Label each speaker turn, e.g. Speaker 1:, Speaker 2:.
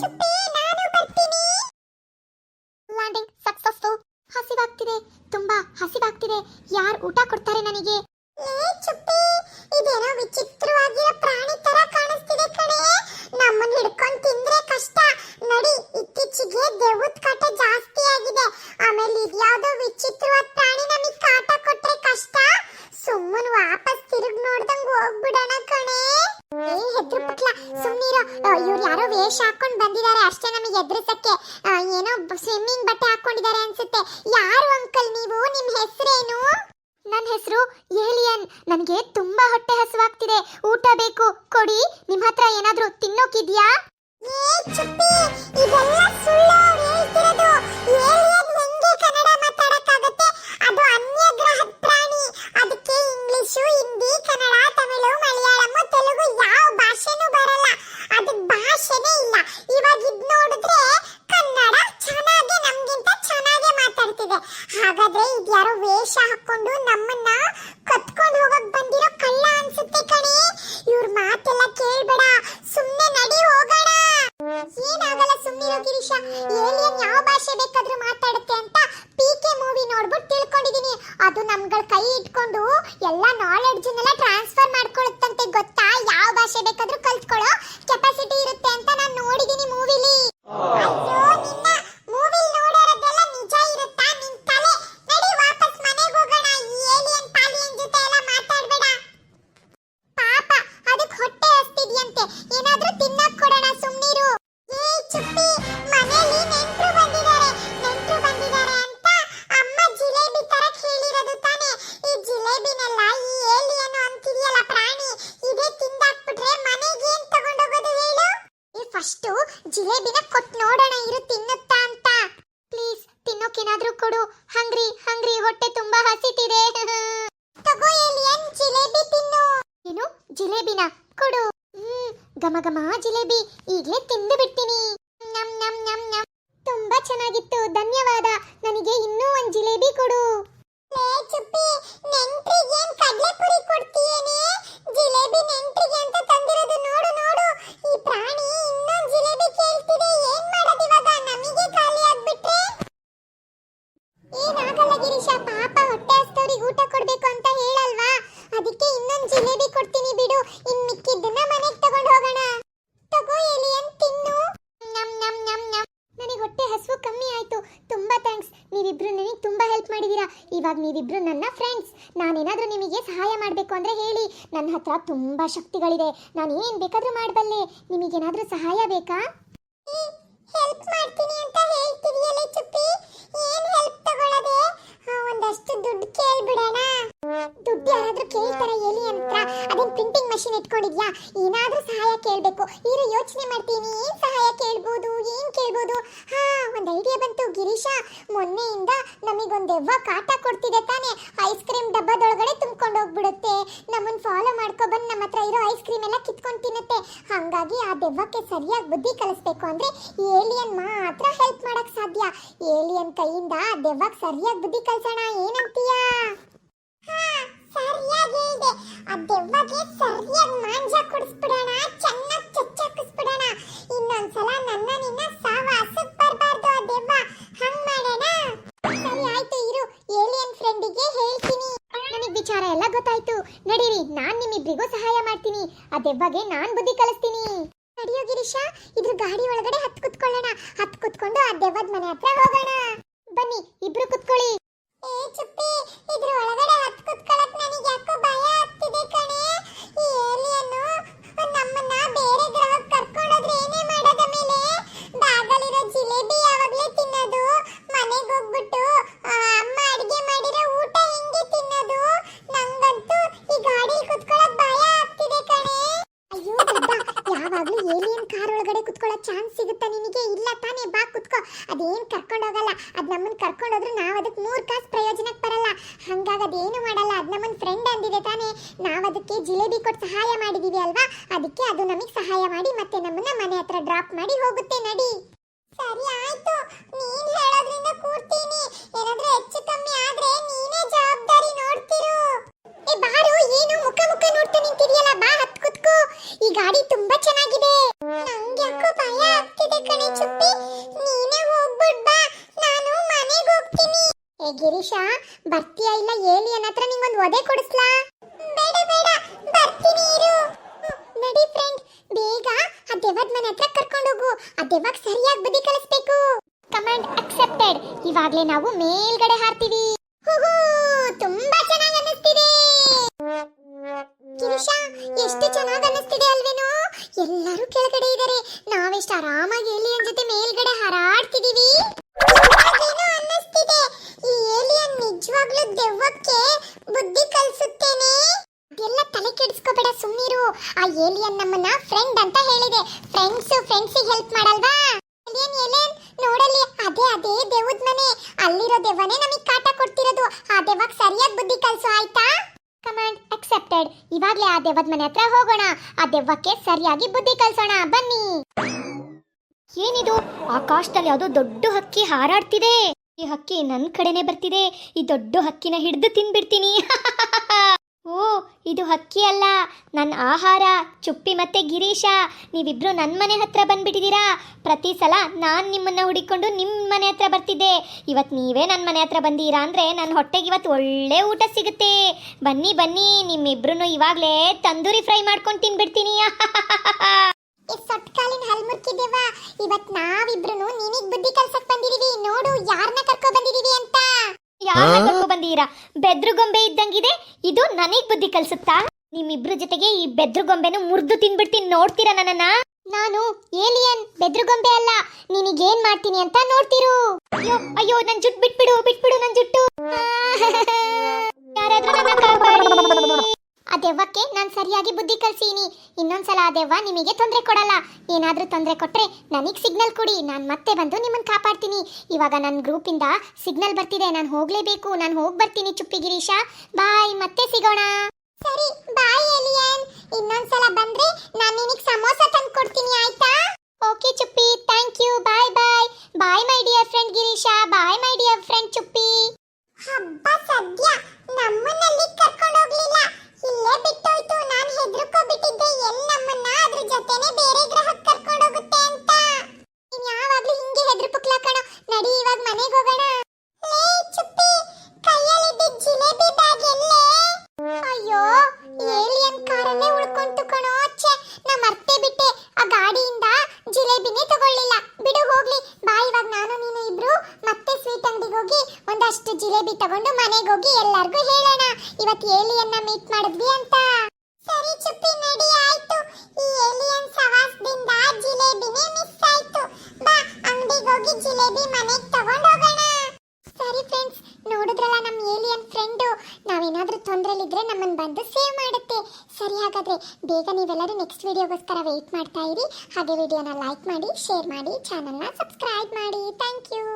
Speaker 1: ಚುಪ್ಪಿ ನಾನು
Speaker 2: ಬರ್ತೀನಿ. Landing successful. ಹಸಿವಾಗ್ತಿದೆ. ತುಂಬಾ ಹಸಿವಾಗ್ತಿದೆ.
Speaker 1: ಯಾರು ಊಟ ಕೊಡ್ತಾರೆ ನನಗೆ? ಮಾತಾಡ್ತಿದೆ ಹಾಗಾದ್ರೆ ಇದ್ಯಾರೋ ವೇಷ ಹಾಕೊಂಡು ನಮ್ಮನ್ನ ಕತ್ಕೊಂಡು ಹೋಗಕ್ ಬಂದಿರೋ ಕಳ್ಳ ಅನ್ಸುತ್ತೆ ಕಣೆ. ಇವ್ರ ಮಾತೆಲ್ಲ ಕೇಳ್ಬೇಡ. ಸುಮ್ನೆ ನಡಿ ಹೋಗೋಣ. ಏನಾಗಲ್ಲ ಸುಮ್ನಿರೋ ಗಿರೀಶ. ಏಲಿಯನ್ ಯಾವ ಭಾಷೆ ಬೇಕಾದ್ರೂ ಮಾತಾಡುತ್ತೆ ಅಂತ ಪಿ ಕೆ ಮೂವಿ ನೋಡ್ಬಿಟ್ಟು ತಿಳ್ಕೊಂಡಿದೀನಿ. ಅದು ನಮ್ಗಳ ಕೈ ಇಟ್ಕೊಂಡು ಎಲ್ಲ ನಾಲೆಡ್ಜನ್ನೆಲ್ಲ ಟ್ರಾನ್ಸ್ಫರ್ ಮಾಡ್ಕೊಳುತ್ತಂತೆ ಜಿಲೇಬಿನ
Speaker 2: ಕೊಡು. ಹ್ಮ್, ಘಮ ಘಮ ಜಿಲೇಬಿ, ಈಗಲೇ ತಿಂದು ಬಿಡ್ತೀನಿ. ನಮ್ ನಮ್ ನಮ್ ನಮ್. ತುಂಬಾ ಚೆನ್ನಾಗಿತ್ತು, ಧನ್ಯವಾದ. ನನಗೆ ಇನ್ನೂ ಒಂದ್ ಜಿಲೇಬಿ ಕೊಡು.
Speaker 1: ಚುಪ್ಪಿ, ನೆಂಟ್ರಿಗೆ ಕಡ್ಲೆಪುರಿ ಕೊಡ್ತೀಯೇನೆ? ಇವಾಗ
Speaker 2: ನೀವಿಬ್ರು ನನ್ನ ಫ್ರೆಂಡ್ಸ್ ನಾನೇನಾದರೂ ನಿಮಗೆ ಸಹಾಯ ಮಾಡಬೇಕು ಅಂದರೆ ಹೇಳಿ. ನನ್ನ ಹತ್ರ ತುಂಬ ಶಕ್ತಿಗಳಿದೆ. ನಾನು ಏನು ಬೇಕಾದರೂ ಮಾಡಬಲ್ಲೆ. ನಿಮಗೇನಾದರೂ ಸಹಾಯ ಬೇಕಾ?
Speaker 1: ಹೆಲ್ಪ್ ಮಾಡ್ತೀನಿ ಅಂತ ಹೇಳ್ತಿದೀಯಲ್ಲ ಚುಪ್ಪಿ. ಏನ್ ಹೆಲ್ಪ್ ತಗೊಳ್ಳೋದೆ ಒಂದಷ್ಟು ದುಡ್ಡು ಕೇಳ್ಬಿಡೋಣ. ದುಡ್ಡು ಯಾರಾದ್ರೂ ಕೇಳ್ತಾರ ಎಲಿ ಅಂತ. ಅದೇನ್ ಪ್ರಿಂಟಿಂಗ್ ಮಷಿನ್ ಇಟ್ಕೊಂಡಿದ್ಯಾ? ಏನಾದ್ರೂ ಸಹಾಯ ಕೇಳ್ಬೇಕು. ಇರು, ಯೋಚನೆ ಮಾಡ್ತೀನಿ. ಏನ್ ಸಹಾಯ ಕೇಳ್ಬೋದು? ಏನ್ ಕೇಳ್ಬೋದು? ಹಾ, ಒಂದ್ ಐಡಿಯಾ ಬಂತು ಗಿರೀಶ. ಮೊನ್ನೆಯಿಂದ ನಮಗೊಂದ್ ದೆವ್ವ ಕಾಟ ಕೊಡ್ತಿದೆ ತಾನೆ. ಐಸ್ ಕ್ರೀಮ್ ಡಬ್ಬದೊಳಗಡೆ ತುಂಬ್ಕೊಂಡು ಹೋಗ್ಬಿಡುತ್ತೆ. ನಮ್ಮನ್ ಫಾಲೋ ಮಾಡ್ಕೊ ಬಂದು ನಮ್ಮ ಹತ್ರ ಇರೋ ಐಸ್ ಕ್ರೀಮ್ ಎಲ್ಲ ಕಿತ್ಕೊಂಡು ತಿನ್ನುತ್ತೆ. ಹಾಗಾಗಿ ಆ ದೆವ್ವಕ್ಕೆ ಸರಿಯಾಗಿ ಬುದ್ಧಿ ಕಲಿಸ್ಬೇಕು ಅಂದ್ರೆ ಏಲಿಯನ್ ಮಾತ್ರ ಹೆಲ್ಪ್ ಮಾಡಕ್ ಸಾಧ್ಯ. ಏಲಿಯನ್ ಕೈಯಿಂದ ಆ ದೆವ್ವಕ್ಕೆ ಸರಿಯಾಗಿ ಬುದ್ಧಿ ಕಲ್ಸೋಣ. ಏನಂತೀಯಾ? ಸರಿಯಾಗಿ ಇದೆ ದೆವ್ವಗೆ ಸರಿಯಾಗಿ ಮಾಂಜ ಕೊಡಿಸ್ಬಿಡೋಣ, ಚೆನ್ನಾಗಿ ಚಚ್ಚಾಕಿಸ್ಬಿಡೋಣ ಇನ್ನೊಂದ್ಸಲ ನನ್ನ ನಿನ್ನ ಸಾವಾಸಕ್ ಬರಬಾರ್ದು ಆ ದೆವ್ವ. ಹಂಗ್ ಮಾಡೋಣ? ಸರಿ, ಆಯ್ತು, ಇರು. ಏಲಿಯನ್ ಫ್ರೆಂಡಿಗೆ ಹೇಳ್ತೀನಿ.
Speaker 2: ನನಗೆ ವಿಚಾರ ಎಲ್ಲ ಗೊತ್ತಾಯ್ತು. ನಡೀರಿ, ನಾನ್ ನಿಮ್ಮಿಬ್ಬರಿಗೂ ಸಹಾಯ ಮಾಡ್ತೀನಿ. ಆ ದೆವ್ವಗೆ ನಾನ್ ಬುದ್ಧಿ ಕಲಿಸ್ತೀನಿ.
Speaker 1: ನಡೆಯೋ, ಗಿರೀಶ. ಇದ್ರ ಗಾಡಿ ಒಳಗಡೆ ಹತ್ ಕುತ್ಕೊಳ್ಳೋಣ. ಹತ್ ಕುತ್ಕೊಂಡು ಆ ದೆವ್ವದ ಮನೆ ಹತ್ರ ಹೋಗೋಣ.
Speaker 2: ಬನ್ನಿ, ಇಬ್ರು ಕುತ್ಕೊಳ್ಳಿ.
Speaker 1: ಏ ಚುಪ್ಪಿ ಇದ್ರ ಒಳಗಡೆ ಹತ್ ಕುತ್ಕೊಳ್ಳಕ್ ನನಗೆ ಯಾಕೋ ಅದ್ ನಾವು ಕರ್ಕೊಂಡು ನಾವ್ ಅದಕ್ಕೆ ಮೂರು ಕಾಸು ಪ್ರಯೋಜನಕ್ಕೆ ಬರಲ್ಲ. ಹಂಗಾಗಿ ಅದೇನು ಮಾಡಲ್ಲ. ಅದು ನಮ್ಮ ಫ್ರೆಂಡ್ ಅಂದಿದೆ ತಾನೇ. ನಾವ್ ಅದಕ್ಕೆ ಜಿಲೇಬಿ ಕೊಟ್ಟು ಸಹಾಯ ಮಾಡಿದ್ದೀವಿ ಅಲ್ವಾ? ಅದಕ್ಕೆ ಅದು ನಮಗೆ ಸಹಾಯ ಮಾಡಿ ಮತ್ತೆ ನಮ್ಮನ್ನ ಮನೆ ಹತ್ರ ಡ್ರಾಪ್ ಮಾಡಿ ಹೋಗುತ್ತೆ ನಡಿ. ಸರಿ, ಆಯ್ತು. ನೀನು ಹೇಳೋದ್ರಿಂದ ಕೂರ್ತೀನಿ. ಏನಾದ್ರೂ ಗಿರೀಶ, ಬರ್ತೀಯಾ ಇಲ್ಲ ಏಲಿಯನ್ ಹತ್ರ ನಿಂಗೊಂದು ಒದೆ ಕೊಡಿಸ್ಲಾ?
Speaker 2: ಬೇಡ ಬೇಡ, ಬರ್ತೀನಿ ಇರು.
Speaker 1: ನಡಿ ಫ್ರೆಂಡ್ ಬೇಗ ಆ ದೆವ್ವದ ಮನೆ ಹತ್ರ ಕರ್ಕೊಂಡು ಹೋಗು. ಆ ದೆವ್ವಗ್ ಸರಿಯಾಗಿ ಬುದ್ಧಿ ಕಲಿಸ್ಬೇಕು. ಕಮಾಂಡ್ ಅಕ್ಸೆಪ್ಟೆಡ್ ಇವಾಗ್ಲೇ ನಾವು ಮೇಲ್ಗಡೆ ಹಾರ್ತೀವಿ. ತುಂಬಾ ಚೆನ್ನಾಗಿ ಅನ್ನಿಸ್ತಿದೆ. ಗಿರೀಶ, ಎಷ್ಟು ಚೆನ್ನಾಗಿ ಅನ್ನಿಸ್ತಿದೆ ಅಲ್ವೇನೋ? ಎಲ್ಲರೂ ಕೆಳಗಡೆ ಇದ್ದಾರೆ ನಾವೆಷ್ಟು ಆರಾಮಾಗಿ ಏಲಿಯನ್ ಜೊತೆ ಮೇಲ್ಗಡೆ ಹಾರಾಡ್ತಿದೀವಿ
Speaker 2: ಅದೇನೋ ಅನ್ನಿಸ್ತಿದೆ ಈ ಏಲಿಯನ್ ನಿಜವಾಗ್ಲೂ ದೆವ್ವಕ್ಕೆ ಕಲಿಸುತ್ತೇನೆ
Speaker 1: ಎಲ್ಲ ತಲೆ ಕೆಡಿಸ್ಕೋಬೇಡ ಸುಮ್ಮನಿರು ಆ ಏಲಿಯನ್ ನಮ್ಮನ್ನ ಫ್ರೆಂಡ್ ಅಂತ ಹೇಳಿದೆ. ಫ್ರೆಂಡ್ಸ್ ಫ್ರೆಂಡ್ಸಿಗೆ ಹೆಲ್ಪ್ ಮಾಡಲ್ವಾ? ಏಲಿಯನ್ ಏಲಿಯನ್ ನೋಡಲಿ ಅದೇ ಅದೇ ದೇವದ ಮನೆ. ಅಲ್ಲಿರೋ ದೇವನೇ ನಮಗೆ ಕಾಟ ಕೊಡ್ತಿರೋದು. ಆ ದೇವಕ್ ಸರಿಯಾಗಿ ಬುದ್ಧಿ ಕಲ್ಸು, ಆಯ್ತಾ? ಕಮಾಂಡ್ ಅಕ್ಸೆಪ್ಟೆಡ್ ಇವಾಗ್ಲೇ ಆ ದೇವದ ಮನೆ ಹತ್ರ ಹೋಗೋಣ. ಆ ದೇವಕ್ಕೆ ಸರಿಯಾಗಿ ಬುದ್ಧಿ ಕಲ್ಸೋಣ. ಬನ್ನಿ. ಏನಿದು? ಆಕಾಶದಲ್ಲಿ ಯಾವುದೋ ದೊಡ್ಡ ಹಕ್ಕಿ ಹಾರಾಡ್ತಿದೆ. ಈ ಹಕ್ಕಿ ನನ್ನ ಕಡೆನೆ ಬರ್ತಿದೆ. ಈ ದೊಡ್ಡ ಹಕ್ಕಿನ ಹಿಡಿದು ತಿನ್ಬಿಡ್ತೀನಿ. ಓ, ಇದು ಹಕ್ಕಿ ಅಲ್ಲ. ನನ್ನ ಆಹಾರ, ಚುಪ್ಪಿ ಮತ್ತೆ ಗಿರೀಶ. ನೀವಿಬ್ರು ನನ್ನ ಮನೆ ಹತ್ರ ಬಂದ್ಬಿಟ್ಟಿದ್ದೀರಾ ಪ್ರತಿ ಸಲ ನಾನು ನಿಮ್ಮನ್ನ ಹುಡಿಕೊಂಡು ನಿಮ್ಮ ಮನೆ ಹತ್ರ ಬರ್ತಿದ್ದೆ. ಇವತ್ತು ನೀವೇ ನನ್ನ ಮನೆ ಹತ್ರ ಬಂದೀರಾ ಅಂದರೆ ನನ್ನ ಹೊಟ್ಟೆಗೆ ಇವತ್ತು ಒಳ್ಳೆ ಊಟ ಸಿಗುತ್ತೆ. ಬನ್ನಿ ಬನ್ನಿ ನಿಮ್ಮಿಬ್ರು ಇವಾಗಲೇ ತಂದೂರಿ ಫ್ರೈ ಮಾಡ್ಕೊಂಡು ತಿನ್ಬಿಡ್ತೀನಿ.
Speaker 2: ಇವತ್ತು ನಾವಿಬ್ರು ನಿನಗೆ ಬುದ್ಧಿ ಕಲ್ಸಕ್ ಬಂದಿದೀವಿ ನೋಡು ಯಾರನ್ನ ಕರ್ಕೊ ಬಂದಿದೀವಿ ಅಂತ?
Speaker 1: ಯಾರನ್ನ ಕರ್ಕೊ ಬಂದೀರಾ ಬೆದ್ರುಗೊಂಬೆ ಇದ್ದಂಗಿದೆ ಇದು ನನಗ್ ಬುದ್ಧಿ ಕಲ್ಸುತ್ತಾ? ನಿಮ್ಮಿಬ್ರು ಜೊತೆಗೆ ಈ ಬೆದ್ರುಗೊಂಬೆನು ಮುರಿದು ತಿನ್ಬಿಡ್ತೀನಿ ನೋಡ್ತೀರಾ ನನ್ನನ್ನ? ನಾನು ಏಲಿಯನ್ ಬೆದ್ರುಗೊಂಬೆ ಅಲ್ಲ ನಿನಗೇನ್ ಮಾಡ್ತೀನಿ ಅಂತ ನೋಡ್ತಿರು. ಅಯ್ಯೋ ಅಯ್ಯೋ ನನ್ ಜುಟ್ ಬಿಟ್ಬಿಡು ಬಿಟ್ಬಿಡು ನನ್ ಜುಟ್ಟು. ಯಾರಾದ್ರೂ ನನ್ನ ಕಾಪಾಡಿ ಆ ದೆವ್ವಕ್ಕೆ ನಾನು ಸರಿಯಾಗಿ ಬುದ್ಧಿ ಕಲ್ಸೀನಿ. ಇನ್ನೊಂದ್ಸಲ ಆ ದೆವ್ವ ನಿಮಗೆ ತೊಂದರೆ ಕೊಡಲ್ಲ. ಏನಾದರೂ ತೊಂದರೆ ಕೊಟ್ರೆ ನನಗೆ ಸಿಗ್ನಲ್ ಕೊಡಿ. ನಾನು ಮತ್ತೆ ಬಂದು ನಿಮ್ಮನ್ನ ಕಾಪಾಡ್ತೀನಿ. ಇವಾಗ ನನ್ನ ಗ್ರೂಪಿಂದ ಸಿಗ್ನಲ್ ಬರ್ತಿದೆ. ನಾನು ಹೋಗಲೇಬೇಕು. ನಾನು ಹೋಗಿ ಬರ್ತೀನಿ ಚುಪ್ಪಿ ಗಿರೀಶ. ಬಾಯ್ ಮತ್ತೆ ಸಿಗೋಣ.
Speaker 2: ಸರಿ. ಬಾಯ್ ಎಲಿಯನ್ ಇನ್ನೊಂದ್ಸಲ ಬಂದ್ರೆ ನಾನು ನಿನಗ್ ಸಮೋಸ ತಂದು ಕೊಡ್ತೀನಿ ಆಯ್ತಾ
Speaker 1: okay Chuppi thank you bye bye bye my dear friend Girish bye my dear friend Chuppi
Speaker 2: ಹಬ್ಬ ಸದ್ಯ ನಮ್ಮನ್ನಲ್ಲಿ ಕರ್ಕೊಂಡು ಹೋಗ್ಲಿಲ್ಲ ಇಲ್ಲೇ ಬಿಟ್ಟೋಯ್ತು ನಾನ್ ಹೆದರ್ಕೋಬಿಟ್ಟಿದ್ದೆ ಎಲ್ ನಮ್ಮನ್ನ ಅದ್ರ ಜೊತೆನೆ ಬೇರೆ ಗ್ರಹಕ್ಕೆ ಕರ್ಕೊಂಡು ಹೋಗುತ್ತೆ ಅಂತ
Speaker 1: ನೀನ್ ಯಾವಾಗ್ಲೂ ಹಿಂಗೆ ಹೆದ್ರ ಪುಕ್ಲ ಕಣೋ ನಡಿ ಇವಾಗ ಮನೆಗೆ ಹೋಗೋಣ
Speaker 2: ಲೇ ಚುಪ್ಪಿ ಕೈಯಲ್ಲಿದ್ದ ಜಿಲೇಬಿ ಬ್ಯಾಗ್ ಎಲ್ಲೇ
Speaker 1: ಅಯ್ಯೋ ಏಲಿಯನ್ ಕಾರಲ್ಲೇ ಉಳ್ಕೊಂತು ಕಣೋ ಛೆ ನಾ ಮರ್ತೇ ಬಿಟ್ಟೆ ಆ ಗಾಡಿಯಿಂದ ಜಿಲೇಬಿನೇ ತಗೊಳ್ಳಿಲ್ಲ ಬಿಡು ಹೋಗ್ಲಿ ಬಾ ಇವಾಗ ನಾನು ನೀನು ಇಬ್ರು ಮತ್ತೆ ಸ್ವೀಟ್ ಅಂಗಡಿಗೆ ಹೋಗಿ ಒಂದಷ್ಟು ಜಿಲೇಬಿ ತಗೊಂಡು ಮನೆಗೆ ಹೋಗಿ ಎಲ್ಲರಿಗೂ ಹೇಳೋಣ. ಇವತ್ತು ಏಲಿಯನ್ನ ಮೀಟ್ ಮಾಡಿದ್ವಿ ಅಂತ.
Speaker 2: ಸರಿ ಚುಪ್ಪಿ ನಡಿ, ಆಯ್ತು. ಈ ಏಲಿಯನ್ ಸವಾಸದಿಂದ ಜಿಲೇಬಿನೇ ಮಿಸ್ ಆಯ್ತು. ಬಾ, ಅಂಗಡಿಗೆ ಹೋಗಿ ಜಿಲೇಬಿ ಮನೆಗೆ ತಗೊಂಡು ಹೋಗೋಣ.
Speaker 1: ಸರಿ ಫ್ರೆಂಡ್ಸ್ ನೋಡಿದ್ರಲ್ಲ ನಮ್ಮ ಏಲಿಯನ್ ಫ್ರೆಂಡು ನಾವೇನಾದರೂ ತೊಂದರೆಲಿದ್ರೆ ನಮ್ಮನ್ನ ಬಂದು ಸೇವ್ ಮಾಡುತ್ತೆ. ಸರಿ ಹಾಗಾದರೆ, ಬೇಗ ನೀವೆಲ್ಲರೂ ನೆಕ್ಸ್ಟ್ ವಿಡಿಯೋಗೋಸ್ಕರ ವೆಯ್ಟ್ ಮಾಡ್ತಾ ಇರಿ. ಹಾಗೆ ವಿಡಿಯೋನ ಲೈಕ್ ಮಾಡಿ ಶೇರ್ ಮಾಡಿ ಚಾನಲ್ನ ಸಬ್ಸ್ಕ್ರೈಬ್ ಮಾಡಿ. Thank you